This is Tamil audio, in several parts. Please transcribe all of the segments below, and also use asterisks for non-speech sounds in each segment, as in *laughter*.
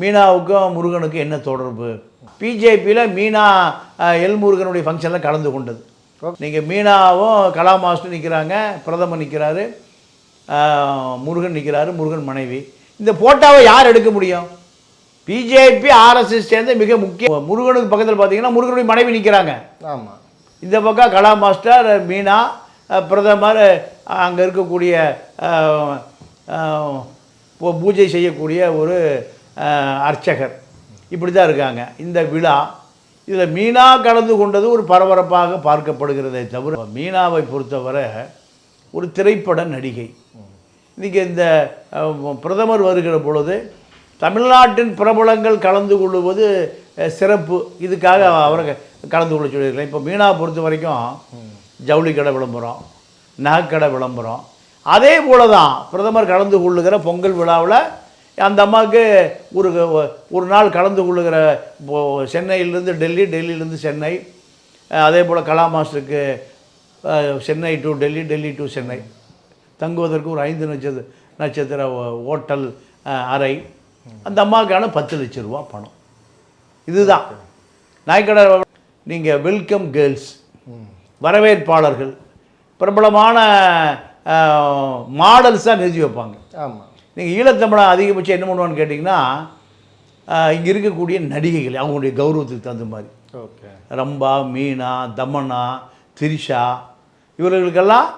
மீனாவுக்கும் முருகனுக்கும் என்ன தொடர்பு? பிஜேபியில் மீனா எல் முருகனுடைய ஃபங்க்ஷனில் கலந்து கொண்டது. நீங்கள் மீனாவும் கலா மாஸ்டர் நிற்கிறாங்க பிரதமர் நிற்கிறாரு முருகன் நிற்கிறாரு முருகன் மனைவி. இந்த போட்டோவை யார் எடுக்க முடியும்? பிஜேபி ஆர்எஸ்எஸ் சேர்ந்து மிக முக்கிய முருகனுக்கு பக்கத்தில் பார்த்தீங்கன்னா முருகனுடைய மனைவி நிற்கிறாங்க ஆமாம் இந்த பக்கம் கலா மாஸ்டர் மீனா பிரதமர் அங்கே இருக்கக்கூடிய பூஜை செய்யக்கூடிய ஒரு அர்ச்சகர். இப்படி தான் இருக்காங்க. இந்த விழா இதில் மீனா கலந்து கொண்டது ஒரு பரபரப்பாக பார்க்கப்படுகிறதே தவிர மீனாவை பொறுத்தவரை ஒரு திரைப்பட நடிகை. இன்றைக்கி இந்த பிரதமர் வருகிற பொழுது தமிழ்நாட்டின் பிரபலங்கள் கலந்து கொள்வது சிறப்பு. இதுக்காக அவரை கலந்து கொள்ள சொல்லியிருக்கலாம் இப்போ மீனா பொறுத்த வரைக்கும் ஜவுளி கடை விளம்பரம் நகைக்கடை விளம்பரம். அதே போல தான் பிரதமர் கலந்து கொள்ளுகிற பொங்கல் விழாவில் அந்த அம்மாவுக்கு ஒரு ஒரு நாள் கலந்து கொள்ளுகிற சென்னையிலேருந்து டெல்லி டெல்லியிலேருந்து சென்னை அதே போல் கலா மாஸ்டருக்கு சென்னை டு டெல்லி டெல்லி டு சென்னை. தங்குவதற்கு ஒரு ஐந்து நட்சத்திர நட்சத்திர ஓட்டல் அறை. அந்த அம்மாவுக்கான பத்து லட்ச ரூபா பணம். இதுதான். நாய்க்கடை நீங்கள் வெல்கம் கேர்ள்ஸ் வரவேற்பாளர்கள். பிரபலமான மாடல்ஸாக நிறுத்தி வைப்பாங்க. ஆமாம் நீங்கள் ஈழத்தமிழன் அதிகபட்சம் என்ன பண்ணுவான்னு கேட்டிங்கன்னா இங்கே இருக்கக்கூடிய நடிகைகள் அவங்களுடைய கௌரவத்துக்கு தகுந்த மாதிரி. ஓகே. ரம்பா மீனா தமன்னா திரிஷா இவர்களுக்கெல்லாம்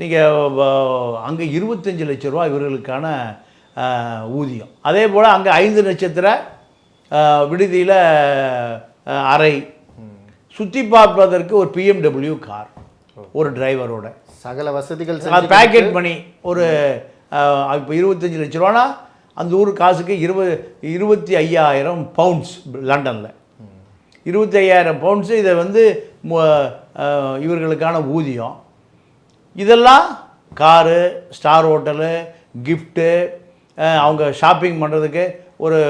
நீங்கள் அங்கே இருபத்தஞ்சு லட்ச ரூபா இவர்களுக்கான ஊதியம். அதே போல் அங்கே ஐந்து நட்சத்திர விடுதியில் அறை. சுற்றி பார்ப்பதற்கு ஒரு பிஎம்டபிள்யூ கார். ஒரு டிரைவரோட சகல வசதிகள் பேக்கெட் மணி ஒரு இப்போ இருபத்தஞ்சி லட்ச ரூபானா அந்த ஊர் காசுக்கு இருபது இருபத்தி ஐயாயிரம் பவுண்ட்ஸ் லண்டனில். இருபத்தி ஐயாயிரம் பவுண்ட்ஸு இதை வந்து இவர்களுக்கான ஊதியம். இதெல்லாம் காரு ஸ்டார் ஹோட்டலு கிஃப்ட்டு அவங்க ஷாப்பிங் பண்ணுறதுக்கு ஒரு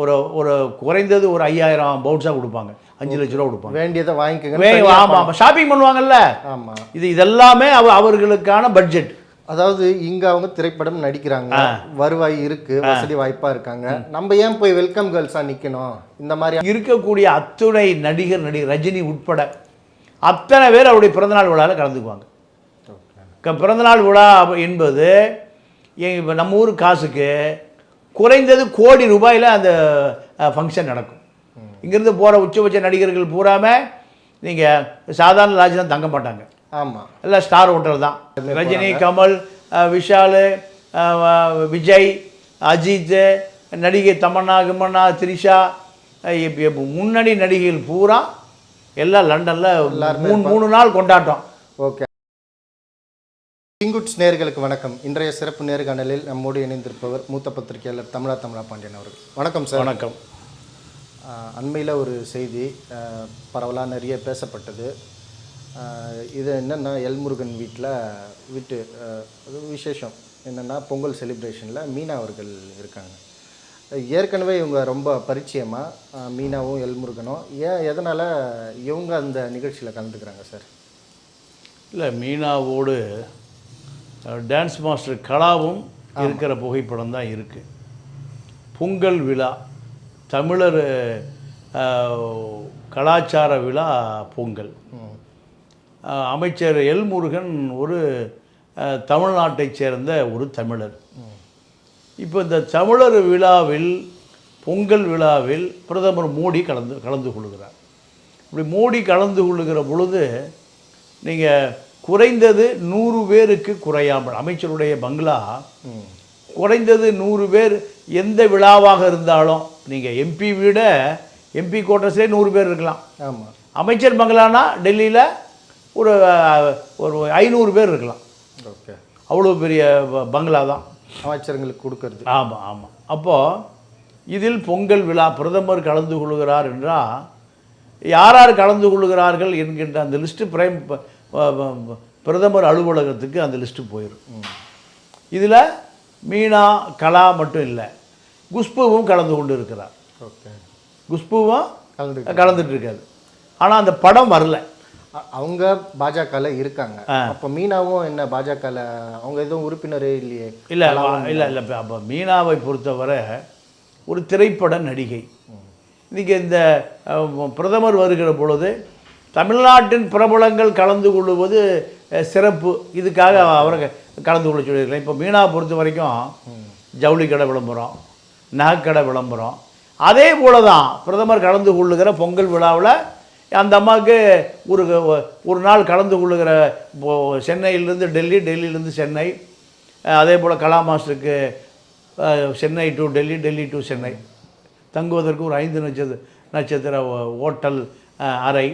ஒரு ஒரு குறைந்தது ஒரு ஐயாயிரம் பவுன்ஸாக கொடுப்பாங்க. அஞ்சு லட்ச ரூபா கொடுப்பாங்க. வேண்டியதை வாங்கிக்கோங்க ஆமாம் ஆமாம் ஷாப்பிங் பண்ணுவாங்கல்ல? ஆமாம் இது இதெல்லாமே அவ அவர்களுக்கான பட்ஜெட் அதாவது இங்க அவங்க திரைப்படம் நடிக்கிறாங்க வருவாய் இருக்கு வசதி வாய்ப்பா இருக்காங்க. நம்ம ஏன் போய் வெல்கம் கேர்ள்ஸா நிக்கணும்? இந்த மாதிரி இருக்கக்கூடிய அத்துணை நடிகர் நடிகர் ரஜினி உட்பட அத்தனை பேர் அவருடைய பிறந்தநாள் விழாவில் கலந்துக்குவாங்க. பிறந்தநாள் விழா என்பது இப்ப நம்ம ஊர் காசுக்கு குறைந்தது கோடி ரூபாயில் அந்த ஃபங்க்ஷன் நடக்கும். இங்கேருந்து போகிற உச்சபட்ச நடிகர்கள் பூராமே நீங்கள் சாதாரண லாட்ஜ் தான் தங்க மாட்டாங்க. ஆமா. எல்லாம் ஸ்டார் ஹோட்டல் தான். ரஜினி கமல் விஷால் விஜய் அஜித் நடிகை தமன்னா கிமன்னா த்ரிஷா முன்னணி நடிகைகள் பூரா எல்லாம் லண்டனில் மூணு மூணு நாள் கொண்டாட்டம். ஓகே. கிங்குட்ஸ் நேர்களுக்கு வணக்கம். இன்றைய சிறப்பு நேர்காணலில் நம்மோடு இணைந்திருப்பவர் மூத்த பத்திரிகையாளர் தமிழா தமிழா பாண்டியன் அவர்கள். வணக்கம் சார். வணக்கம். அண்மையில் ஒரு செய்தி பரவலாக நிறைய பேசப்பட்டது. இது என்னென்னா எல்முருகன் வீட்டில் வீட்டு அது விசேஷம். என்னென்னா பொங்கல் செலிப்ரேஷனில் மீனா அவர்கள் இருக்காங்க. ஏற்கனவே இவங்க ரொம்ப பரிச்சயமாக மீனாவும் எல்முருகனும். ஏன் எதனால் இவங்க அந்த நிகழ்ச்சியில் கலந்துக்கிறாங்க சார் இல்லை மீனாவோடு டான்ஸ் மாஸ்டர் கலாவும் இருக்கிற புகைப்படம் தான் இருக்குது பொங்கல் விழா தமிழர் கலாச்சார விழா பொங்கல். அமைச்சர் எல் முருகன் ஒரு தமிழ்நாட்டைச் சேர்ந்த ஒரு தமிழர். இப்போ இந்த தமிழர் விழாவில் பொங்கல் விழாவில் பிரதமர் மோடி கலந்து கலந்து கொள்கிறார். இப்படி மோடி கலந்து கொள்ளுகிற பொழுது நீங்கள் குறைந்தது நூறு பேருக்கு குறையாமல் அமைச்சருடைய பங்களா குறைந்தது நூறு பேர் எந்த விழாவாக இருந்தாலும் நீங்கள் எம்பி விட எம்பி கோட்டர்ஸ்லேயே நூறு பேர் இருக்கலாம். ஆமாம் அமைச்சர் பங்களானா டெல்லியில் ஒரு ஒரு ஐநூறு பேர் இருக்கலாம். ஓகே. அவ்வளோ பெரிய பங்களா தான். அமைச்சர்களுக்கு கொடுக்கறது. ஆமாம் ஆமாம் அப்போது இதில் பொங்கல் விழா பிரதமர் கலந்து கொள்கிறார் என்றால் யார் யார் கலந்து கொள்கிறார்கள் என்கின்ற அந்த லிஸ்ட்டு பிரைம் பிரதமர் அலுவலகத்துக்கு அந்த லிஸ்ட்டு போயிடும் இதில் மீனா கலா மட்டும் இல்லை. குஷ்புவும் கலந்து கொண்டு இருக்கிறார் ஓகே. குஷ்புவும் கலந்து கலந்துட்டு இருக்காது ஆனால் அந்த படம் வரல. அவங்க பாஜகல இருக்காங்க. அப்போ மீனாவும் என்ன பாஜகல அவங்க எதுவும் உறுப்பினரே இல்லையே? இல்லை இல்லை இல்லை அப்போ மீனாவை பொறுத்தவரை ஒரு திரைப்பட நடிகை. இன்றைக்கி இந்த பிரதமர் வருகிற பொழுது தமிழ்நாட்டின் பிரபலங்கள் கலந்து கொள்வது சிறப்பு. இதுக்காக அவரை கலந்து கொள்ள சொல்லியிருக்கலாம் இப்போ மீனா பொறுத்த வரைக்கும் ஜவுளி கடை விளம்பரம் நகைக்கடை விளம்பரம். அதே போல தான் பிரதமர் கலந்து கொள்ளுகிற பொங்கல் விழாவில் அந்த அம்மாவுக்கு ஒரு ஒரு நாள் கலந்து கொள்ளுகிற சென்னையிலேருந்து டெல்லி டெல்லியிலேருந்து சென்னை அதே போல் கலா மாஸ்டருக்கு சென்னை டு டெல்லி டெல்லி டு சென்னை. தங்குவதற்கு ஒரு ஐந்து நட்சத்திர நட்சத்திர ஓட்டல் ஹோட்டல் அறை.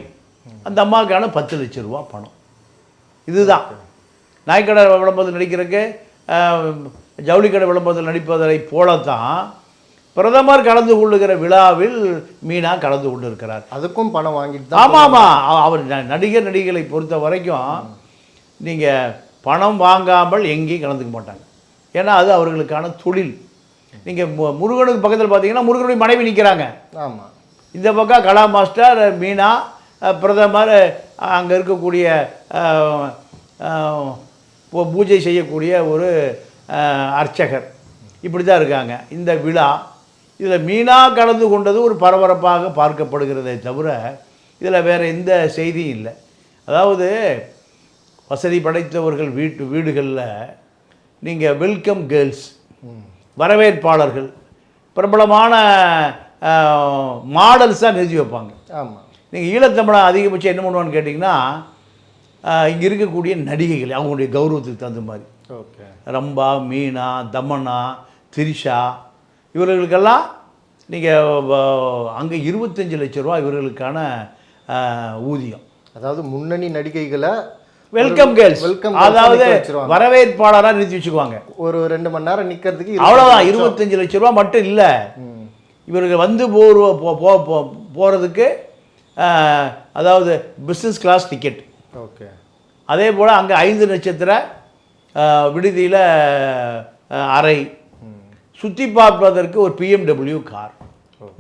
அந்த அம்மாவுக்கான பத்து லட்ச ரூபா பணம். இதுதான். நாய்க்கடை விளம்பரத்தில் நடிக்கிறதுக்கு ஜவுளிக்கடை விளம்பரத்தில் நடிப்பதை போலத்தான் பிரதமர் கலந்து கொள்ளுகிற விழாவில் மீனா கலந்து கொண்டு இருக்கிறார் அதுக்கும் பணம் வாங்கிட்டு ஆமாம் ஆமாம் அவர் நடிகர் நடிகைகளை பொறுத்த வரைக்கும் நீங்கள் பணம் வாங்காமல் எங்கேயும் கலந்துக்க மாட்டாங்க. ஏன்னா அது அவர்களுக்கான தொழில். நீங்கள் முருகனுக்கு பக்கத்தில் பார்த்தீங்கன்னா முருகனுடைய மனைவி நிற்கிறாங்க ஆமா. இந்த பக்கம் கலா மாஸ்டர் மீனா பிரதமர் அங்கே இருக்கக்கூடிய பூஜை செய்யக்கூடிய ஒரு அர்ச்சகர். இப்படி தான் இருக்காங்க. இந்த விழா இதில் மீனா கலந்து கொண்டது ஒரு பரபரப்பாக பார்க்கப்படுகிறதே தவிர இதில் வேறு எந்த செய்தியும் இல்லை. அதாவது வசதி படைத்தவர்கள் வீட்டு வீடுகளில் நீங்கள் வெல்கம் கேர்ள்ஸ் வரவேற்பாளர்கள் பிரபலமான மாடல்ஸ் தான் நிறுத்தி வைப்பாங்க. ஆமா. நீங்கள் ஈழத்தமிழன் அதிகபட்சம் என்ன பண்ணுவான்னு கேட்டிங்கன்னா இங்கே இருக்கக்கூடிய நடிகைகள் அவங்களுடைய கௌரவத்துக்கு தகுந்த மாதிரி. ஓகே. ரம்பா மீனா தமன்னா திரிஷா இவர்களுக்கெல்லாம் நீங்கள் அங்கே இருபத்தஞ்சு லட்ச ரூபா இவர்களுக்கான ஊதியம். அதாவது முன்னணி நடிகைகளை வெல்கம் கேர்ள்ஸ் வெல்கம் அதாவது வரவேற்பாளராக நிறுத்தி வச்சுக்குவாங்க. ஒரு ரெண்டு மணி நேரம் நிக்கிறதுக்கு அவ்வளோதான் இருபத்தஞ்சு லட்ச ரூபா மட்டும் இல்லை. இவர்கள் வந்து போர் போ- போகிறதுக்கு அதாவது பிஸ்னஸ் கிளாஸ் டிக்கெட் ஓகே. அதே போல் அங்கே ஐந்து நட்சத்திர விடுதியில் அறை சுற்றி பார்ப்பதற்கு ஒரு பிஎம்டபிள்யூ கார்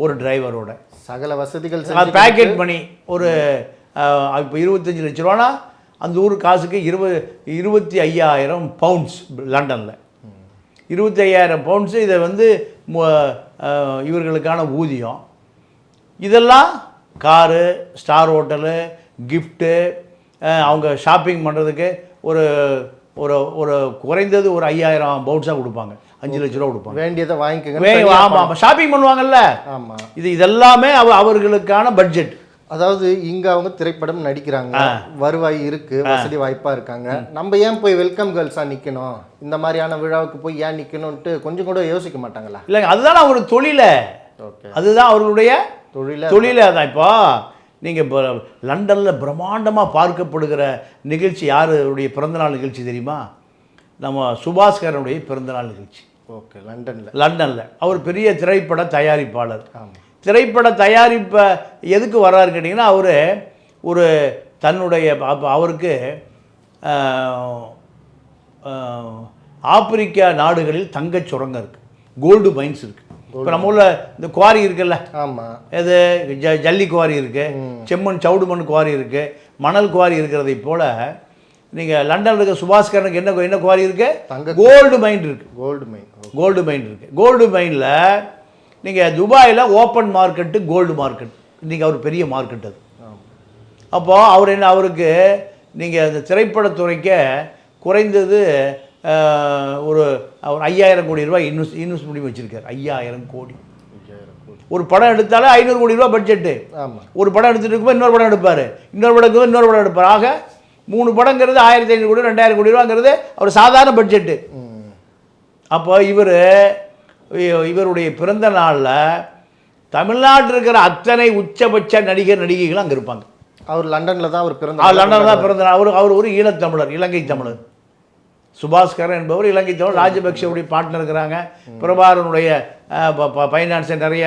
ஒரு டிரைவரோட சகல வசதிகள் பேக்கெட் பண்ணி ஒரு இப்போ இருபத்தஞ்சி லட்ச ரூபானா அந்த ஊர் காசுக்கு இருபது இருபத்தி ஐயாயிரம் பவுண்ட்ஸ் லண்டனில். இருபத்தி ஐயாயிரம் பவுண்ட்ஸு இதை வந்து இவர்களுக்கான ஊதியம். இதெல்லாம் காரு ஸ்டார் ஹோட்டலு கிஃப்ட்டு அவங்க ஷாப்பிங் பண்ணுறதுக்கு ஒரு ஒரு ஒரு குறைந்தது ஒரு ஐயாயிரம் பவுன்ஸாக கொடுப்பாங்க. அஞ்சு லட்ச ரூபா கொடுப்பாங்க. வேண்டியதை வாங்கிக்கங்க. ஆமாம் ஆமாம் ஷாப்பிங் பண்ணுவாங்கல்ல? ஆமா. இது இதெல்லாமே அவ அவர்களுக்கான பட்ஜெட் அதாவது இங்க அவங்க திரைப்படம் நடிக்கிறாங்க. வருவாய் இருக்கு வசதி வாய்ப்பா இருக்காங்க. நம்ம ஏன் போய் வெல்கம் கேர்ள்ஸா நிக்கணும்? இந்த மாதிரியான விழாவுக்கு போய் ஏன் நிக்கணும்ட்டு கொஞ்சம் கூட யோசிக்க மாட்டாங்களா? இல்லைங்க அதுதான் அவருடைய தொழில. அதுதான் அவர்களுடைய தொழில? தொழிலே அதான். இப்போ நீங்கள் இப்போ லண்டனில் பிரம்மாண்டமாக பார்க்கப்படுகிற நிகழ்ச்சி யாருடைய பிறந்தநாள் நிகழ்ச்சி தெரியுமா? நம்ம சுபாஸ்கரனுடைய பிறந்தநாள் நிகழ்ச்சி. ஓகே லண்டன்ல. லண்டனில். அவர் பெரிய திரைப்பட தயாரிப்பாளர். திரைப்பட தயாரிப்பை எதுக்கு வர்றாரு கேட்டிங்கன்னா அவர் ஒரு தன்னுடைய அவருக்கு ஆப்பிரிக்கா நாடுகளில் தங்கச் சுரங்கம் இருக்குது கோல்டு மைன்ஸ் இருக்குது இப்போ நம்ம ஊரில் இந்த குவாரி இருக்குல்ல? ஆமா. எது? ஜ ஜல்லி குவாரி இருக்குது செம்மண் சவுடு மண் குவாரி இருக்குது மணல் குவாரி இருக்கிறதை போல் நீங்கள் லண்டனில் இருக்க சுபாஸ்கரனுக்கு என்ன என்ன குவாரி இருக்குது தங்க கோல்டு மைன் இருக்குது கோல்டு மைன். கோல்டு மைன் இருக்குது கோல்டு மைனில் நீங்கள் துபாயில் ஓப்பன் மார்க்கெட்டு கோல்டு மார்க்கெட் இன்றைக்கி அவர் பெரிய மார்க்கெட் அது. அப்போது அவர் என்ன அவருக்கு நீங்கள் அந்த திரைப்படத்துறைக்க குறைந்தது ஒரு ஒரு ஐயாயிரம் கோடி ரூபாய் இன்வெஸ்ட் இன்வெஸ்ட் பண்ணி வச்சுருக்காரு. ஐயாயிரம் கோடி. ஒரு படம் எடுத்தாலே ஐநூறு கோடி ரூபா பட்ஜெட்டு ஒரு படம் எடுத்துட்டு இருக்கும்போது இன்னொரு படம் எடுப்பார். இன்னொரு படம் இன்னொரு படம் எடுப்பார். ஆக மூணு படங்கிறது ஆயிரத்தி ஐநூறு கோடி ரெண்டாயிரம் கோடி ரூபாங்கிறது அவர் சாதாரண பட்ஜெட்டு. அப்போ இவர் இவருடைய பிறந்த நாளில் தமிழ்நாட்டில் இருக்கிற அத்தனை உச்சபட்ச நடிகர் நடிகைகளும் அங்கே இருப்பாங்க. அவர் லண்டன்ல தான் அவர் பிறந்த லண்டனில் தான் பிறந்த. அவர் அவர் ஒரு ஈழத்தமிழர் இலங்கை தமிழர். சுபாஸ்கரன் என்பவர் இலங்கை தமிழ் ராஜபக்சேவுடைய பார்ட்னர் இருக்கிறாங்க. பிரபாரனுடைய ஃபைனான்ஸை நிறைய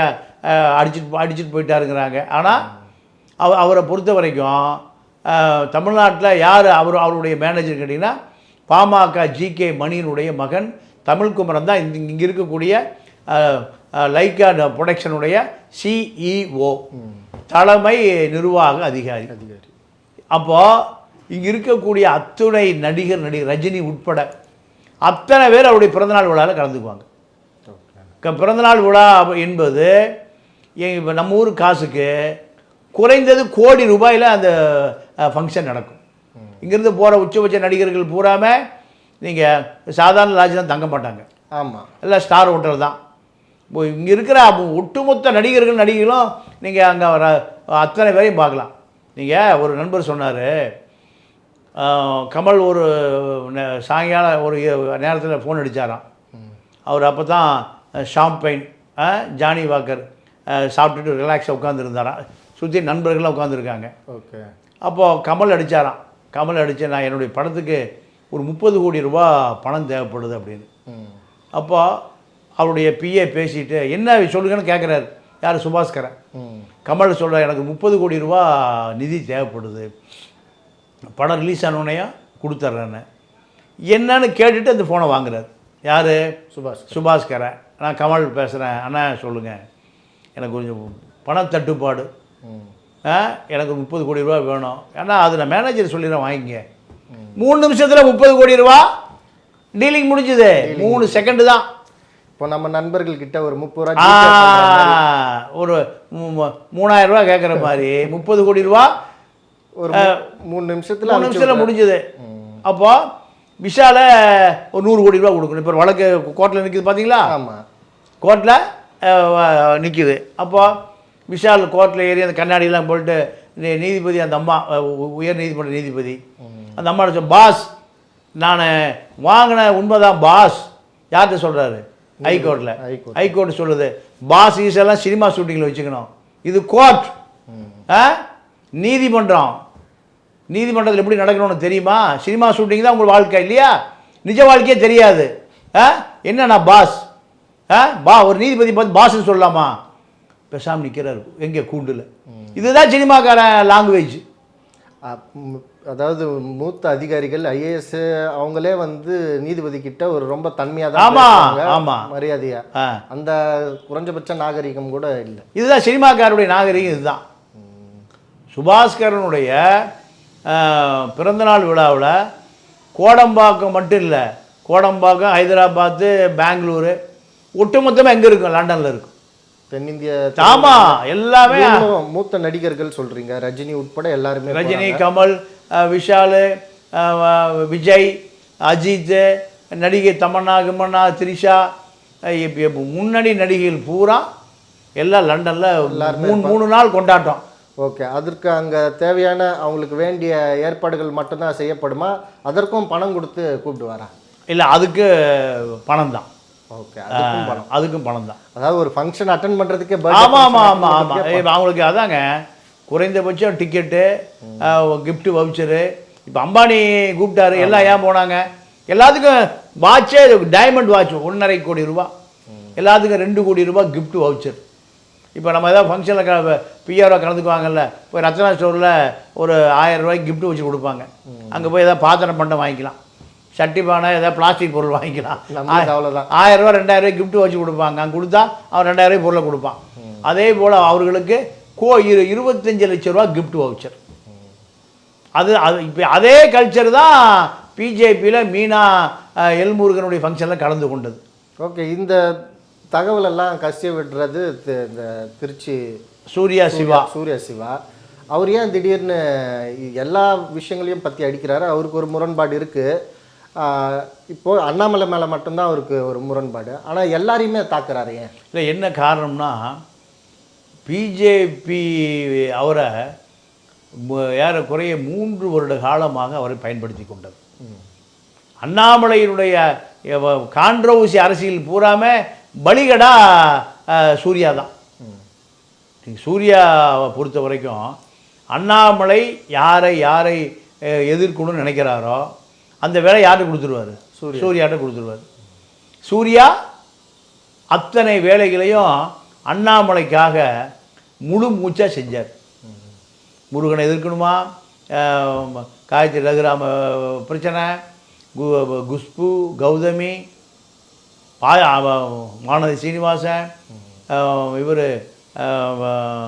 அடிச்சிட்டு அடிச்சிட்டு போயிட்டாருங்கிறாங்க. ஆனால் அவ அவரை பொறுத்த வரைக்கும் தமிழ்நாட்டில் யார் அவர் அவருடைய மேனேஜர் கேட்டிங்கன்னா பாமக ஜி கே மணியினுடைய மகன் தமிழ்குமரன் தான் இந்த இங்கே இருக்கக்கூடிய லைக்கா ப்ரொடக்ஷனுடைய சிஇஓ தலைமை நிர்வாக அதிகாரி. அதிகாரி. அப்போ இங்கே இருக்கக்கூடிய அத்துணை நடிகர் நடிகர் ரஜினி உட்பட அத்தனை பேர் அவருடைய பிறந்தநாள் விழாவில் கலந்துக்குவாங்க. பிறந்தநாள் விழா என்பது இப்போ நம்ம ஊர் காசுக்கு குறைந்தது கோடி ரூபாயில் அந்த ஃபங்க்ஷன் நடக்கும். இங்கேருந்து போகிற உச்சபட்ச நடிகர்கள் பூராம நீங்கள் சாதாரண லாட்ஜ் தான் தங்க மாட்டாங்க. ஆமாம் எல்லாம் ஸ்டார் ஹோட்டல் தான். இப்போ இங்கே இருக்கிற ஒட்டுமொத்த நடிகர்கள் நடிகைகளும் நீங்கள் அங்கே வர அத்தனை பேரையும் பார்க்கலாம். நீங்கள் ஒரு நண்பர் சொன்னார் கமல் ஒரு சாயங்காலம் ஒரு நேரத்தில் ஃபோன் அடித்தாராம் அவர் அப்போ தான் ஷாம்பைன் ஜானி வாக்கர் சாப்பிட்டுட்டு ரிலாக்ஸாக உட்காந்துருந்தாராம் சுற்றி நண்பர்கள்லாம் உட்காந்துருக்காங்க ஓகே. அப்போது கமல் அடித்தாராம் கமல் அடித்து நான் என்னுடைய படத்துக்கு ஒரு முப்பது கோடி ரூபா பணம் தேவைப்படுது அப்படின்னு. அப்போ அவருடைய பிஏ பேசிட்டு என்ன சொல்லுங்கன்னு கேட்குறாரு யார்? சுபாஸ்கரன். கமல் சொல்ற எனக்கு முப்பது கோடி ரூபா நிதி தேவைப்படுது. படம் ரிலீஸ் ஆனோடனே கொடுத்துட்றேன்னு என்னன்னு கேட்டுட்டு அந்த ஃபோனை வாங்குறாரு. யார்? சுபாஷ் சுபாஸ்கரன். நான் கமல் பேசுகிறேன் அண்ணா சொல்லுங்கள் எனக்கு கொஞ்சம் பண தட்டுப்பாடு. எனக்கு முப்பது கோடி ரூபா வேணும். ஏன்னா அது நான் மேனேஜர் சொல்லிடுறேன் வாங்கிங்க. மூணு நிமிஷத்தில் முப்பது கோடி ரூபா டீலிங் முடிஞ்சுது. மூணு செகண்டு தான். இப்போ நம்ம நண்பர்கள் கிட்ட ஒரு முப்பது ரூபா ஒரு மூணாயிரம் ரூபா கேட்குற மாதிரி. *laughs* முப்பது கோடி ரூபா ஒரு மூணு நிமிஷத்துல மூணு நிமிஷத்தில் முடிஞ்சுது. அப்போ விஷால ஒரு நூறு கோடி ரூபா கொடுக்கணும். இப்போ வழக்கு கோர்ட்டில் நிற்கிது பார்த்தீங்களா ஆமா. கோர்ட்டில் நிற்கிது அப்போ விஷால் கோர்ட்டில் ஏறி அந்த கண்ணாடியெல்லாம் போட்டு நீதிபதி அந்த அம்மா உயர் நீதிமன்ற நீதிபதி. அந்த அம்மா சொல் பாஸ் நான் வாங்கின உண்மைதான் பாஸ். யார்கிட்ட சொல்கிறாரு ஹைகோர்ட்டில் ஹைகோர்ட். சொல்லுது பாஸ் ஈஸ் எல்லாம் சினிமா ஷூட்டிங்கில் வச்சுக்கணும். இது கோர்ட். ஆ? நீதிமன்றம். நீதிமன்றத்தில் எப்படி நடக்கணும்னு தெரியுமா? சினிமா ஷூட்டிங் தான் உங்கள் வாழ்க்கை இல்லையா? நிஜ வாழ்க்கையே தெரியாது. ஆ? என்னண்ணா பாஸ்? ஆ? பா ஒரு நீதிபதி பார்த்து பாஸ்ன்னு சொல்லலாமா? பேசாமல் நிற்கிறாரு எங்கே கூண்டில். இதுதான் சினிமாக்காரன் லாங்குவேஜ் அதாவது மூத்த அதிகாரிகள் ஐஏஎஸ் அவங்களே வந்து நீதிபதி கிட்ட ஒரு ரொம்ப தன்மையா தான் ஆமா. மரியாதையா. அந்த குறைஞ்சபட்ச நாகரிகம் கூட இல்லை. இதுதான் சினிமாக்காரருடைய நாகரிகம் இதுதான். சுபாஸ்கரனுடைய அஹ், பிறந்தநாள் விழாவில் கோடம்பாக்கம் மட்டும் இல்லை கோடம்பாக்கம் ஹைதராபாத்து பெங்களூரு ஒட்டுமொத்தமாக எங்கே இருக்கும்? லண்டனில் இருக்கும். தென்னிந்திய ஆமாம் எல்லாமே மூத்த நடிகர்கள் சொல்றீங்க ரஜினி உட்பட எல்லாருமே ரஜினி கமல் விஷால் விஜய் அஜித் நடிகை தமன்னா கிமன்னா த்ரிஷா முன்னணி நடிகைகள் பூரா எல்லாம் லண்டனில் மூணு மூணு நாள் கொண்டாட்டம். ஓகே அதற்கு அங்க தேவையான அவங்களுக்கு வேண்டிய ஏற்பாடுகள் மட்டும்தான் செய்யப்படுமா? அதற்கும் பணம் கொடுத்து கூப்பிட்டு வரா? இல்லை அதுக்கு பணம் தான். ஓகே அதுக்கும் பணம். அதுக்கும் பணம் தான். அதாவது ஒரு ஃபங்க்ஷன் அட்டன் பண்றதுக்கே ஆமாம் ஆமாம் ஆமாம் ஆமாம் அவங்களுக்கு அதாங்க குறைந்தபட்சம் டிக்கெட்டு gift வவுச்சரு இப்போ அம்பானி கூப்பிட்டாரு எல்லாம் ஏன் போனாங்க? எல்லாத்துக்கும் வாட்சே டைமண்ட் வாட்ச் ஒன்றரை கோடி ரூபா. எல்லாத்துக்கும் ரெண்டு கோடி ரூபா gift வவுச்சர் இப்போ நம்ம ஏதாவது ஃபங்க்ஷனில் க பிஆர்ஓ கலந்துக்குவாங்கல்ல போய் ரத்னா ஸ்டோரில் ஒரு ஆயிரம் ரூபாய்க்கு gift வச்சு கொடுப்பாங்க. அங்கே போய் ஏதாவது பாத்திரம் பண்டம் வாங்கிக்கலாம். சட்டி பானை ஏதாவது பிளாஸ்டிக் பொருள் வாங்கிக்கலாம். அவ்வளவுதான். ஆயிரம் ரூபா ரெண்டாயிரம் ரூபாய் gift வச்சு கொடுப்பாங்க. அங்கே கொடுத்தா அவன் ரெண்டாயிரம் ரூபாய் பொருளை கொடுப்பான். அதே போல் அவர்களுக்கு கோ இரு இருபத்தஞ்சு லட்ச ரூபா gift வவுச்சர் அது அது இப்போ அதே கல்ச்சர் தான் பிஜேபியில் மீனா எல்முருகனுடைய ஃபங்க்ஷனில் கலந்து கொண்டது. ஓகே இந்த தகவல் எல்லாம் கசிய விடுறது இந்த திருச்சி சூர்யா சிவா. சூர்யா சிவா. அவர் ஏன் திடீர்னு எல்லா விஷயங்களையும் பற்றி அடிக்கிறாரு? அவருக்கு ஒரு முரண்பாடு இருக்குது இப்போ அண்ணாமலை மேலே மட்டும்தான் அவருக்கு ஒரு முரண்பாடு. ஆனால் எல்லாரையுமே தாக்குறாரு ஏன்? இல்லை என்ன காரணம்னா பிஜேபி அவரை மு- ஏறக்குறைய மூன்று வருட காலமாக அவரை பயன்படுத்தி கொண்டது. அண்ணாமலையினுடைய கான்ட்ரவர்சி அரசியல் பூராம பலிகடா சூர்யா தான். சூர்யாவை பொறுத்த வரைக்கும் அண்ணாமலை யாரை யாரை எதிர்க்கணும்னு நினைக்கிறாரோ அந்த வேலை யார்கிட்ட கொடுத்துருவாரு? சூர்யாட்ட கொடுத்துருவாரு. சூர்யா அத்தனை வேலைகளையும் அண்ணாமலைக்காக முழு மூச்சாக செஞ்சார். முருகனை எதிர்க்கணுமா? காயத்ரி ரகுராம பிரச்சனை. கு- குஷ்பு கௌதமி பா அவ- வானதி சீனிவாசன் இவர்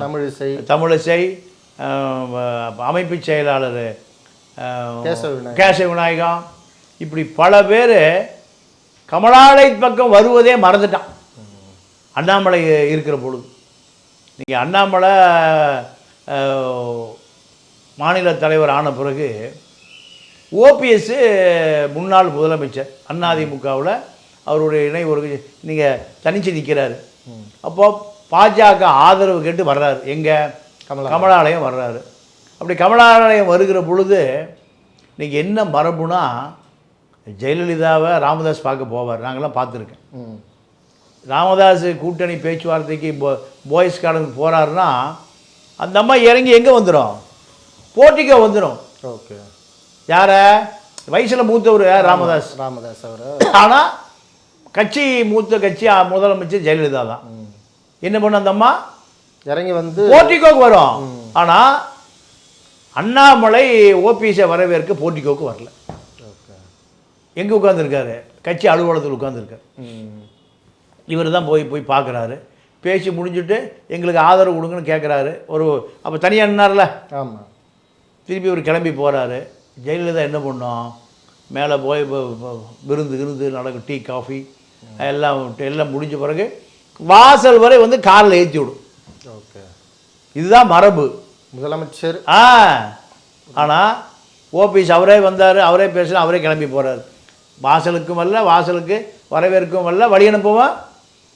தமிழிசை. தமிழிசை அமைப்பு செயலாளர். கேசவ விநாயகம் இப்படி பல பேர் கமலாலய பக்கம் வருவதே மறந்துட்டான். அண்ணாமலை இருக்கிற பொழுது. நீங்கள் அண்ணாமலை மாநில தலைவர் ஆன பிறகு ஓபிஎஸ் முன்னாள் முதலமைச்சர் அதிமுகவில் அவருடைய இணை ஒரு நீங்கள் தனிச்சு நிற்கிறாரு அப்போ பாஜக ஆதரவு கேட்டு வர்றாரு. எங்கே? கமலா. கமலாலயம் வர்றாரு. அப்படி கமலாலயம் வருகிற பொழுது நீங்கள் என்ன மரபுனா ஜெயலலிதாவை ராமதாஸ் பார்க்க போவார். நாங்களாம் பார்த்துருக்கேன். ராமதாஸ் கூட்டணி பேச்சுவார்த்தைக்கு போ பாய்ஸ் கார்டனுக்கு போகிறாருன்னா அந்த அம்மா இறங்கி எங்கே வந்துடும் போட்டிக்கோ வந்துடும் ஓகே. யார? வயசில் மூத்தவர் ராமதாஸ். ராமதாஸ் அவர். ஆனால் கட்சி மூத்த கட்சி முதலமைச்சர் ஜெயலலிதா தான். என்ன பண்ண அந்த அம்மா? இறங்கி வந்து போர்ட்டிகோக்கு வரும். ஆனால் அண்ணாமலை ஓபிஎஸை வரவேற்க போர்ட்டிகோக்கு வரல. ஓகே. எங்கே உட்காந்துருக்காரு கட்சி அலுவலகத்தில் உட்காந்துருக்காரு இவர் தான் போய் போய் பார்க்குறாரு. பேசி முடிஞ்சுட்டு எங்களுக்கு ஆதரவு கொடுங்கன்னு கேட்குறாரு ஒரு அப்போ தனியாக நின்னார்ல? ஆமாம் திருப்பி இவர் கிளம்பி போகிறாரு ஜெயலலிதா என்ன பண்ணோம்? மேலே போய் விருந்து விருந்து நடக்கும் டீ காஃபி எல்லாம் எல்லாம் முடிஞ்ச பிறகு வாசல் வரை வந்து காரில் ஏற்றி விடும். ஓகே. இதுதான் மரபு. முதலமைச்சர். ஆ. ஆனால் ஓபிஎஸ் அவரே வந்தார் அவரே பேசினா அவரே கிளம்பி போகிறார் வாசலுக்கும் வரல வாசலுக்கு வரவேற்கும் வரல வழி அனுப்புவோம்.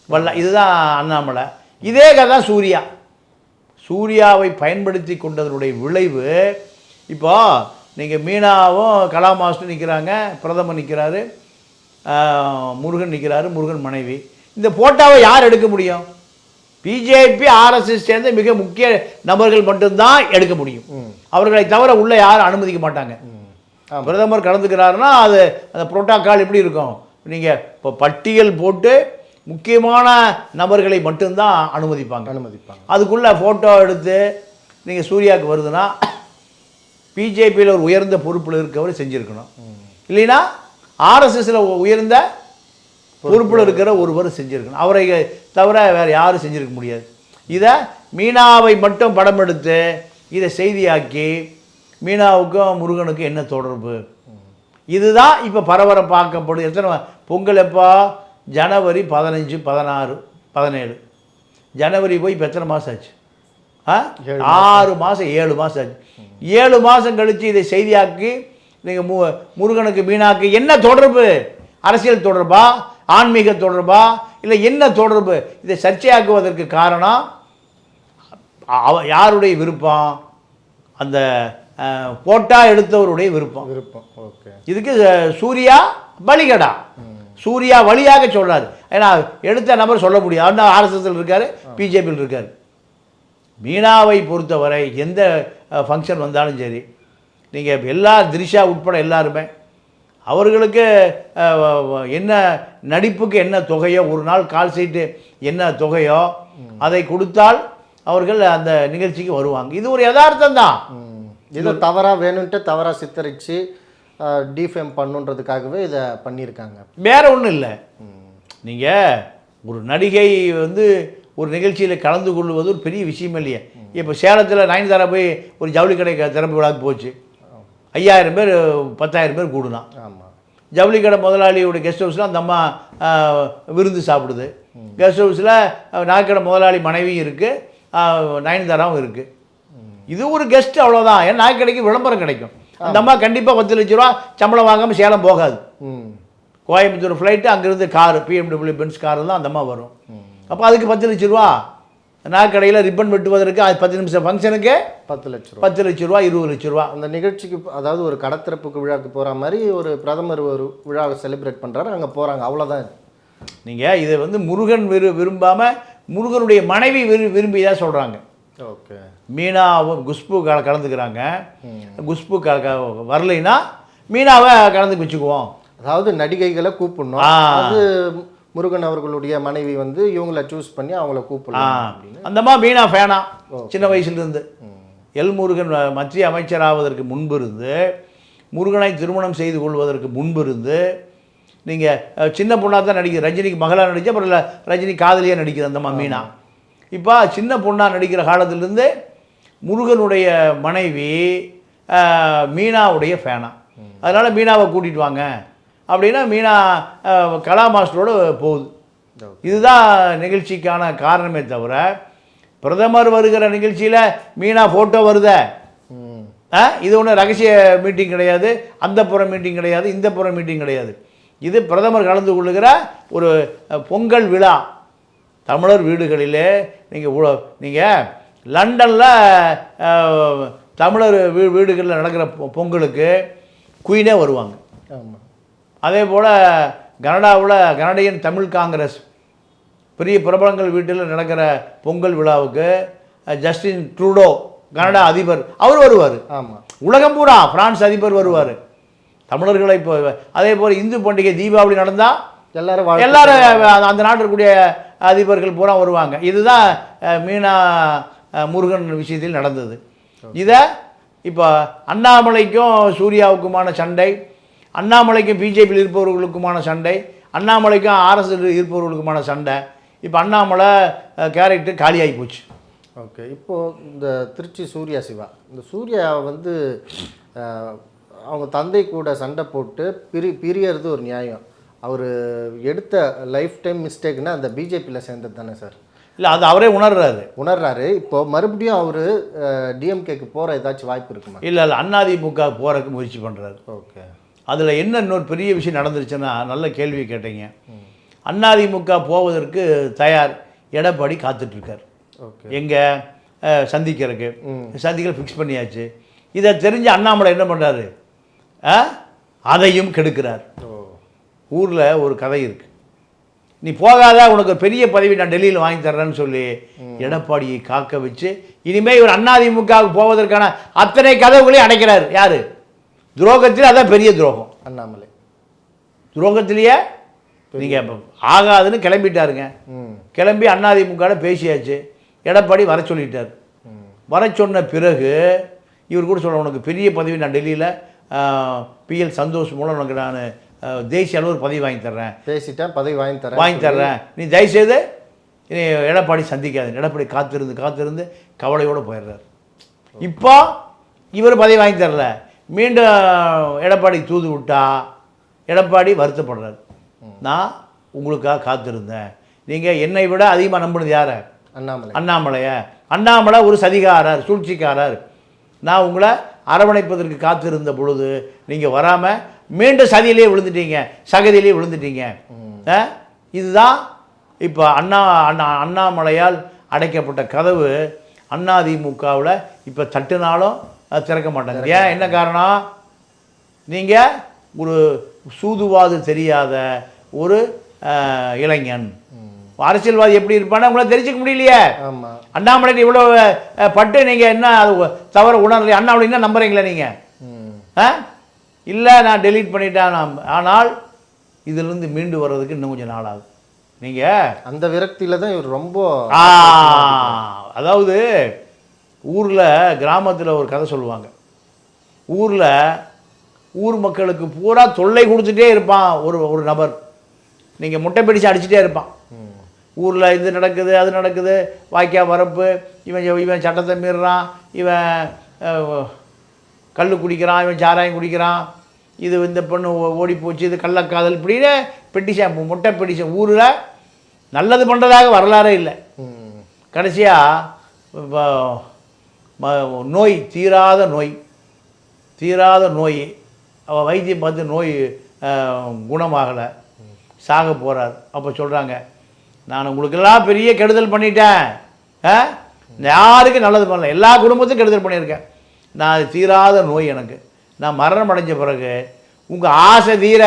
வரல இதுதான் அண்ணாமலை. இதே கதை சூர்யா. சூர்யாவை பயன்படுத்தி கொண்டதனுடைய விளைவு இப்போ நீங்கள் மீனாவும் கலா மாஸ்டர் நிற்கிறாங்க பிரதமர் நிற்கிறாரு முருகன் நிற்கிறாரு முருகன் மனைவி. இந்த போட்டோவை யார் எடுக்க முடியும்? பிஜேபி ஆர்எஸ்எஸ் சேர்ந்த மிக முக்கிய நபர்கள் மட்டும்தான் எடுக்க முடியும். அவர்களை தவிர உள்ள யாரும் அனுமதிக்க மாட்டாங்க. பிரதமர் கலந்துக்கிறாருன்னா அது அந்த புரோட்டோக்கால் எப்படி இருக்கும்? நீங்கள் இப்போ பட்டியல் போட்டு முக்கியமான நபர்களை மட்டும்தான் அனுமதிப்பாங்க. அனுமதிப்பாங்க. அதுக்குள்ளே ஃபோட்டோ எடுத்து நீங்கள் சூர்யாவுக்கு வருதுன்னா பிஜேபியில் ஒரு உயர்ந்த பொறுப்பில் இருக்கவர் செஞ்சுருக்கணும். இல்லைன்னா ஆர்எஸ்எஸில் உயர்ந்த பொறுப்பில் இருக்கிற ஒருவர் செஞ்சுருக்கணும். அவரை தவிர வேறு யாரும் செஞ்சுருக்க முடியாது. இதை மீனாவை மட்டும் படம் எடுத்து இதை செய்தியாக்கி மீனாவுக்கும் முருகனுக்கும் என்ன தொடர்பு? இதுதான் இப்போ பரபரப்பாக்கப்படும். எத்தனை பொங்கல் எப்போ? ஜனவரி பதினஞ்சு பதினாறு பதினேழு. ஜனவரி போய் இப்போ எத்தனை மாதம் ஆச்சு? ஆ? ஆறு மாதம் ஏழு மாதம் ஆச்சு. ஏழு மாதம் கழித்து இதை செய்தியாக்கி நீங்கள் மு முருகனுக்கு மீனாக்கு என்ன தொடர்பு? அரசியல் தொடர்பா? ஆன்மீக தொடர்பா? இல்லை என்ன தொடர்பு? இதை சர்ச்சையாக்குவதற்கு காரணம் அவ யாருடைய விருப்பம்? அந்த போட்டா எடுத்தவருடைய விருப்பம். விருப்பம். ஓகே. இதுக்கு சூர்யா பலிகடா. சூர்யா வழியாக சொல்றாரு. ஏன்னா எடுத்த நபர் சொல்ல முடியாது. அவர் ஆர்எஸ்எஸ்ல இருக்காரு பிஜேபியில் இருக்காரு. மீனாவை பொறுத்தவரை எந்த ஃபங்க்ஷன் வந்தாலும் சரி நீங்கள் எல்லா திரிஷா உட்பட எல்லாருமே அவர்களுக்கு என்ன நடிப்புக்கு என்ன தொகையோ ஒரு நாள் கால் சீட்டு என்ன தொகையோ அதை கொடுத்தால் அவர்கள் அந்த நிகழ்ச்சிக்கு வருவாங்க. இது ஒரு யதார்த்தம் தான் இதை தவறாக வேணும்ன்ட்டு தவறாக சித்தரித்து டிஃபேம் பண்ணுன்றதுக்காகவே இதை பண்ணியிருக்காங்க வேற ஒன்றும் இல்லை. நீங்கள் ஒரு நடிகை வந்து ஒரு நிகழ்ச்சியில் கலந்து கொள்வது ஒரு பெரிய விஷயம் இல்லையே. இப்போ சேலத்தில் நயன்தாரா போய் ஒரு ஜவுளி கடை திறப்பு விழாக்கு போச்சு. ஐயாயிரம் பேர் பத்தாயிரம் பேர் கூடுனான் ஆமாம் ஜவுளி கடை முதலாளியோட கெஸ்ட் ஹவுஸில் அந்த அம்மா விருந்து சாப்பிடுது. கெஸ்ட் ஹவுஸில் நாய்க்கடை முதலாளி மனைவியும் இருக்குது நயன்தாராவும் இருக்குது இது ஒரு கெஸ்ட் அவ்வளோதான் ஏன்னா நாய்க்கடைக்கு விளம்பரம் கிடைக்கும். அந்த அம்மா கண்டிப்பாக பத்து லட்ச ரூபா சம்பளம் வாங்காமல் சேலம் போகாது. கோயம்புத்தூர் ஃப்ளைட்டு அங்கேருந்து காரு பிஎம்டபிள்யூ பென்ஸ் காரு தான் அந்த அம்மா வரும். அப்போ அதுக்கு பத்து லட்ச ரூபா? நாற்கடையில் ரிப்பன் வெட்டுவதற்கு அது பத்து நிமிஷம் ஃபங்க்ஷனுக்கு பத்து லட்ச ரூபா. பத்து லட்ச ரூபா இருபது லட்ச ரூபா. அந்த நிகழ்ச்சிக்கு அதாவது ஒரு கடத்திறப்புக்கு விழாக்கு போகிற மாதிரி ஒரு பிரதமர் ஒரு விழாவை செலிப்ரேட் பண்ணுறாரு அங்கே போகிறாங்க அவ்வளோதான் நீங்கள் இதை வந்து முருகன் விரு விரும்பாமல் முருகனுடைய மனைவி விரு விரும்பி தான் சொல்கிறாங்க ஓகே. மீனாவும் குஷ்பு க கலந்துக்கிறாங்க. குஷ்பு க க வரலைன்னா மீனாவை கலந்து வச்சுக்குவோம் அதாவது நடிகைகளை கூப்பிடணும். அது முருகன் அவர்களுடைய மனைவி வந்து இவங்கள சூஸ் பண்ணி அவங்கள கூப்பிடலாம் அப்படின்னு. அந்தம்மா மீனா ஃபேனா. சின்ன வயசுலேருந்து. எல் முருகன் மத்திய அமைச்சராவதற்கு முன்பு இருந்து முருகனை திருமணம் செய்து கொள்வதற்கு முன்பு இருந்து நீங்கள் சின்ன பொண்ணாக தான் நடிக்குது ரஜினிக்கு மகளாக நடிச்சு அப்புறம் ரஜினி காதலியாக நடிக்குது அந்தம்மா மீனா. இப்போ சின்ன பொண்ணாக நடிக்கிற காலத்திலேருந்து முருகனுடைய மனைவி மீனாவுடைய ஃபேனா. அதனால் மீனாவை கூட்டிகிட்டு வாங்க. அப்படின்னா மீனா கலா மாஸ்டரோட போகுது. இதுதான் நிகழ்ச்சிக்கான காரணமே தவிர பிரதமர் வருகிற நிகழ்ச்சியில் மீனா ஃபோட்டோ வருதே? இது ஒன்றும் ரகசிய மீட்டிங் கிடையாது அந்த புறம் மீட்டிங் கிடையாது இந்த புறம் மீட்டிங் கிடையாது. இது பிரதமர் கலந்து கொள்ளுகிற ஒரு பொங்கல் விழா. தமிழர் வீடுகளிலே நீங்கள் நீங்கள் லண்டனில் தமிழர் வீ வீடுகளில் நடக்கிற பொங்கலுக்கு குயினே வருவாங்க. ஆமாம் அதே போல் கனடாவில் கனடியன் தமிழ் காங்கிரஸ் பெரிய பிரபலங்கள் வீட்டில் நடக்கிற பொங்கல் விழாவுக்கு ஜஸ்டின் ட்ரூடோ கனடா அதிபர் அவர் வருவார். ஆமாம் உலகம் பூரா பிரான்ஸ் அதிபர் வருவார். தமிழர்களை இப்போ அதே போல் இந்து பண்டிகை தீபாவளி நடந்தால் எல்லாரும் எல்லாரும் அந்த- அந்த நாட்டில் இருக்கக்கூடிய அதிபர்கள் பூரா வருவாங்க. இதுதான் மீனா முருகன் விஷயத்தில் நடந்தது. இதை இப்போ அண்ணாமலைக்கும் சூர்யாவுக்குமான சண்டை அண்ணாமலைக்கும் பிஜேபியில் இருப்பவர்களுக்குமான சண்டை அண்ணாமலைக்கும் ஆர்எஸ் இருப்பவர்களுக்குமான சண்டை. இப்போ அண்ணாமலை கேரக்டர் காலியாகி போச்சு. ஓகே. இப்போது இந்த திருச்சி சூர்யா சிவா. இந்த சூர்யா வந்து அவங்க தந்தை கூட சண்டை போட்டு பிரி பிரியறது ஒரு நியாயம். அவர் எடுத்த லைஃப் டைம் மிஸ்டேக்னா அந்த பிஜேபியில் சேர்ந்தது தானே சார் இல்லை அது அவரே உணர்றாரு. உணர்றாரு. இப்போ மறுபடியும் அவர் டிஎம்கேக்கு போகிற ஏதாச்சும் வாய்ப்பு இருக்குமா? இல்லை இல்லை அண்ணாதிமுக போகிறதுக்கு முயற்சி பண்ணுறாரு ஓகே. அதில் என்ன இன்னொரு பெரிய விஷயம் நடந்துருச்சுன்னா நல்ல கேள்வி கேட்டீங்க. அதிமுக போவதற்கு தயார் எடப்பாடி காத்துட்ருக்கார். ஓகே. எங்கே சந்திக்கிறதுக்கு. சந்திக்கிற ஃபிக்ஸ் பண்ணியாச்சு. இதை தெரிஞ்சு அண்ணாமலை என்ன பண்ணுறாரு அதையும் கெடுக்கிறார். ஊரில் ஒரு கதை இருக்கு. நீ போகாத உனக்கு பெரிய பதவி நான் டெல்லியில் வாங்கி தர்றேன்னு சொல்லி எடப்பாடியை காக்க வச்சு இனிமேல் இவர் அதிமுகவுக்கு போவதற்கான அத்தனை கதவுகளையும் அடைக்கிறார். யார்? துரோகத்தில் அதான் பெரிய துரோகம். அண்ணாமலை. துரோகத்திலேயே நீங்கள் ஆகாதுன்னு கிளம்பிட்டாருங்க. கிளம்பி அதிமுக பேசியாச்சு. எடப்பாடி வர சொல்லிட்டார். வர சொன்ன பிறகு இவர் கூட சொல்ல உனக்கு பெரிய பதவி நான் டெல்லியில் பிஎல் சந்தோஷ் மூலம் உனக்கு நான் தேசிய அளவு ஒரு பதவி வாங்கி தர்றேன். பேசிட்டேன் பதவி வாங்கி தரேன் வாங்கி தர்றேன். நீ தயவுசெய்து நீ எடப்பாடி சந்திக்காது. எடப்பாடி காத்திருந்து காத்திருந்து கவலையோடு போயிடுறார். இப்போ இவர் பதவி வாங்கி தரல. மீண்டும் எடப்பாடி தூது விட்டா எடப்பாடி வருத்தப்படுறார். நான் உங்களுக்காக காத்திருந்தேன். நீங்கள் என்னை விட அதிகமாக நம்பினது யாரை? அண்ணாமலை. அண்ணாமலைய? அண்ணாமலை ஒரு சதிகாரர் சூழ்ச்சிக்காரர். நான் உங்களை அரவணைப்பதற்கு காத்திருந்த பொழுது நீங்கள் வராமல் மீண்டும் சதியிலே விழுந்துட்டீங்க சகதியிலே விழுந்துட்டீங்க? இதுதான் இப்போ அண்ணா அண்ணா அண்ணாமலையால் அடைக்கப்பட்ட கதவு. அதிமுகவில் இப்போ தட்டுனாலும் அது திறக்க மாட்டாங்க ஏன்? என்ன காரணம்? நீங்கள் ஒரு சூதுவாது தெரியாத ஒரு இளைஞன். அரசியல்வாதி எப்படி இருப்பான்னு உங்களை தெரிஞ்சுக்க முடியலையே. அண்ணாமலை இவ்வளோ பட்டு நீங்கள் என்ன அது தவற உணரலையே. அண்ணாமலை என்ன நம்புறீங்களா நீங்கள் ஆ? இல்லை நான் டெலீட் பண்ணிட்டேன். நான் ஆனால் இதிலிருந்து மீண்டு வர்றதுக்கு இன்னும் கொஞ்சம் நாள் ஆகும். நீங்கள் அந்த விரக்தியில் தான் இவர் ரொம்ப அதாவது ஊரில் கிராமத்தில் ஒரு கதை சொல்லுவாங்க. ஊரில் ஊர் மக்களுக்கு பூரா தொல்லை கொடுத்துட்டே இருப்பான் ஒரு ஒரு நபர். நீங்கள் முட்டை பிடிச்சு அடிச்சுட்டே இருப்பான். ஊரில் இது நடக்குது அது நடக்குது. வாய்க்கா வரப்பு இவன் இவன் சட்டத்தை மீறுறான் இவன் கள்ளு குடிக்கிறான் இவன் சாராயம் குடிக்கிறான். இது இந்த பொண்ணு ஓடி போச்சு இது கள்ளக்காதல் இப்படின்னு பெட்டிஷன் முட்டை பெட்டிஷன் ஊரில் நல்லது பண்ணுறதாக வரலாறே இல்லை. கடைசியாக நோய் தீராத நோய் தீராத நோய் அவள் வைத்தியம் பார்த்து நோய் குணமாகலை. சாக போகிறார் அப்போ சொல்கிறாங்க நான் உங்களுக்கெல்லாம் பெரிய கெடுதல் பண்ணிட்டேன். யாருக்கும் நல்லது பண்ணல எல்லா குடும்பத்துக்கும் கெடுதல் பண்ணியிருக்கேன். நான் அது தீராத நோய் எனக்கு. நான் மரணம் அடைஞ்ச பிறகு உங்கள் ஆசை தீர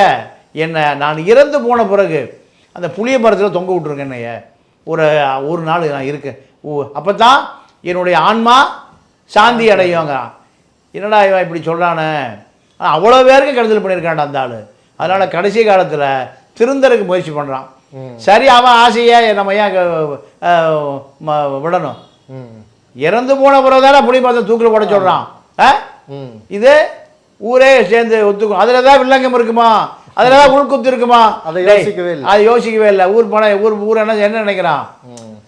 என்னை நான் இறந்து போன பிறகு அந்த புளிய மரத்தில் தொங்க விட்ருங்க என்னைய. ஒரு ஒரு நாள் நான் இருக்கேன் ஓ அப்போ தான் என்னுடைய ஆன்மா சாந்தி அடையுங்க. என்னடா இவன் இப்படி சொல்கிறானே அவ்வளோ பேருக்கு கெடுதல் பண்ணியிருக்கான்டா அந்த ஆள். அதனால் கடைசி காலத்தில் திருந்தறதுக்கு முயற்சி பண்ணுறான் சரி அவன் ஆசையை நம்ம ஏன் விடணும்? இறந்து போன பிறகு தானே புளி மரத்தை தூக்கில் போட சொல்கிறான் இது ஊரே சேர்ந்து ஒத்துக்கும். அதில் தான் வில்லங்கம் இருக்குமா? அதில் தான் உள்குத்து இருக்குமா? அதை யோசிக்கவே இல்லை. அது யோசிக்கவே இல்லை. ஊர் பணம் ஊர் ஊர் என்ன என்ன நினைக்கிறான்?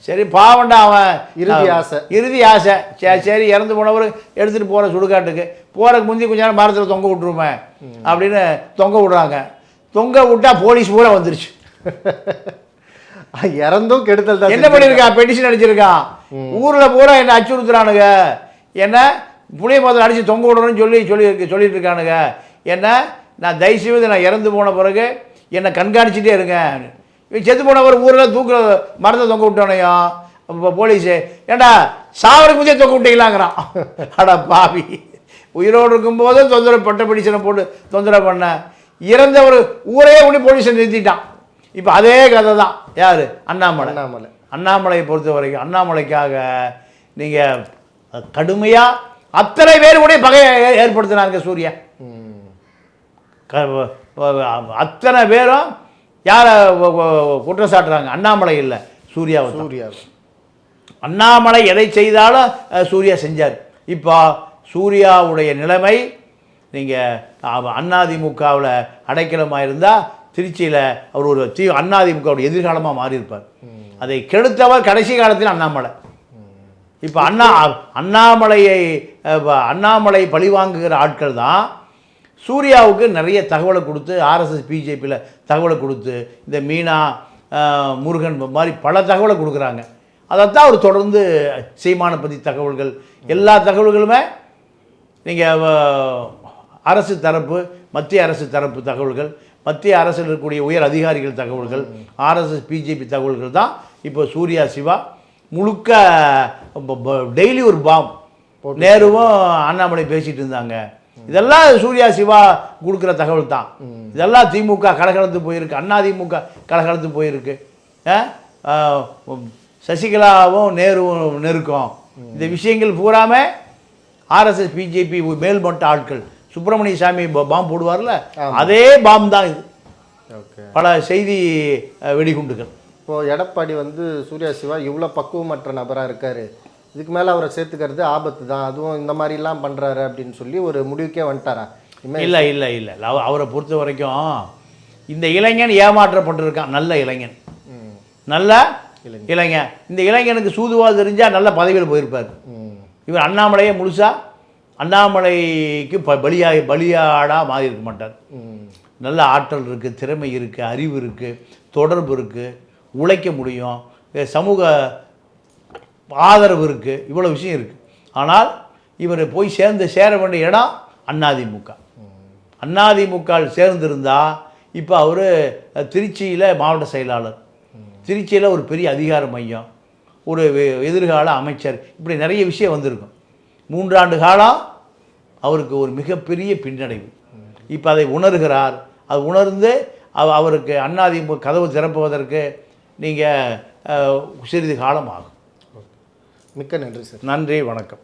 சரி பாவண்டா அவன். இறுதி ஆசை. இறுதி ஆசை. சரி சரி இறந்து போனவர் எடுத்துகிட்டு போகிற சுடுகாட்டுக்கு. போகிறக்கு முந்தி கொஞ்ச நேரம் மரத்தில் தொங்க விட்டுருமே அப்படின்னு தொங்க விடுறாங்க. தொங்க விட்டா போலீஸ் பூரா வந்துருச்சு. இறந்தும் கெடுதல் தான் என்ன பண்ணியிருக்கான் பெட்டிஷன் அடிச்சிருக்கான். ஊரில் பூரா என்ன அச்சுறுத்துறானுங்க. என்ன? புளிய மரத்தில் அடித்து தொங்க விடணும்னு சொல்லி சொல்லி சொல்லிட்டு இருக்கானுங்க என்ன? நான் தயவுசெய்து நான் இறந்து போன பிறகு என்னை கண்காணிச்சிட்டே இருங்க. இவன் செத்து போனவர் ஊரில் தூக்குற மரத்தை தொங்க விட்டானையும் இப்போ போலீஸு ஏண்டா சாவருக்கு முதே தொங்க விட்டீங்களாங்கிறான். *laughs* அட பாவி. உயிரோடு இருக்கும்போது தொந்தரவு பட்ட பிடிச்சனை போட்டு தொந்தரவு பண்ண. இறந்தவர் ஊரே ஒன்று போலீஸை நிறுத்திட்டான். இப்போ அதே கதை தான் யார்? அண்ணாமலை. அண்ணாமலை. அண்ணாமலையை பொறுத்த வரைக்கும் அண்ணாமலைக்காக நீங்கள் கடுமையாக அத்தனை பேர் கூட பகையை ஏற்படுத்தினாங்க சூர்யா. அத்தனை பேரும் யாரை குற்றம் சாட்டுறாங்க? அண்ணாமலை இல்லை சூர்யாவை. சூர்யா. அண்ணாமலை எதை செய்தாலும் சூர்யா செஞ்சார். இப்போ சூர்யாவுடைய நிலைமை நீங்கள் அண்ணாதிமுகவில் அடைக்கலமாக இருந்தால் திருச்சியில் அவர் ஒரு தி அண்ணாதிமுகவுடைய எதிர்காலமாக மாறியிருப்பார். அதை கெடுத்தவர் கடைசி காலத்தில் அண்ணாமலை. இப்போ அண்ணா அண்ணாமலையை அண்ணாமலை பழிவாங்குகிற ஆட்கள் தான் சூர்யாவுக்கு நிறைய தகவலை கொடுத்து ஆர்எஸ்எஸ் பிஜேபியில் தகவலை கொடுத்து இந்த மீனா முருகன் மாதிரி பல தகவலை கொடுக்குறாங்க. அதைத்தான் அவர் தொடர்ந்து சீமானை பற்றி தகவல்கள் எல்லா தகவல்களுமே நீங்கள் அரசு தரப்பு மத்திய அரசு தரப்பு தகவல்கள் மத்திய அரசில் இருக்கக்கூடிய உயர் அதிகாரிகள் தகவல்கள் ஆர்எஸ்எஸ் பிஜேபி தகவல்கள் தான் இப்போ சூர்யா சிவா முழுக்க டெய்லி ஒரு பாம் நேருவும் அண்ணாமலை பேசிட்டு இருந்தாங்க. இதெல்லாம் சூர்யா சிவா கொடுக்குற தகவல் தான். இதெல்லாம் திமுக கலகலத்து போயிருக்கு. அண்ணா திமுக கலகலத்து போயிருக்கு. சசிகலாவும் நேருவும் நெருக்கம். இந்த விஷயங்கள் பூராமே ஆர்எஸ்எஸ் பிஜேபி மேல்மட்ட ஆட்கள். சுப்பிரமணிய சாமி ப- பாம் போடுவார்ல? அதே பாம் தான் இது. பல செய்தி வெடிகுண்டுகள். இப்போ எடப்பாடி வந்து சூர்யா சிவா இவ்வளோ பக்குவமற்ற நபராக இருக்காரு. இதுக்கு மேலே அவரை சேர்த்துக்கிறது ஆபத்து தான். அதுவும் இந்த மாதிரிலாம் பண்ணுறாரு அப்படின்னு சொல்லி ஒரு முடிவுக்கே வந்துட்டாரா? இல்லை இல்லை இல்லை. அவ- அவரை பொறுத்த வரைக்கும் இந்த இளைஞன் ஏமாற்றப்பட்டிருக்கான். நல்ல இளைஞன். ம், நல்ல இளைஞன். இந்த இளைஞனுக்கு சூதுவா தெரிஞ்சால் நல்ல பதவியில் போயிருப்பார். ம், இவர் அண்ணாமலையே முழுசா அண்ணாமலைக்கு ப பலியா பலியாடாக மாறி இருக்க மாட்டார். ம், நல்ல ஆற்றல் இருக்குது திறமை இருக்குது அறிவு இருக்குது தொடர்பு இருக்குது உழைக்க முடியும். சமூக ஆதரவு இருக்குது இவ்வளோ விஷயம் இருக்குது ஆனால் இவர் போய் சேர்ந்து சேர வேண்டிய இடம் அண்ணாதிமுக. அண்ணாதிமுக சேர்ந்திருந்தால் இப்போ அவர் திருச்சியில் மாவட்ட செயலாளர். திருச்சியில் ஒரு பெரிய அதிகார மையம். ஒரு எதிர்கால அமைச்சர். இப்படி நிறைய விஷயம் வந்திருக்கும். மூன்றாண்டு காலம் அவருக்கு ஒரு மிகப்பெரிய பின்னடைவு. இப்போ அதை உணர்கிறார். அது உணர்ந்து அவ அவருக்கு அண்ணாதிமுக கதவு திறப்புவதற்கு நீங்கள் சிறிது காலம் ஆகும் மிக்க நன்றி சார். நன்றி வணக்கம்.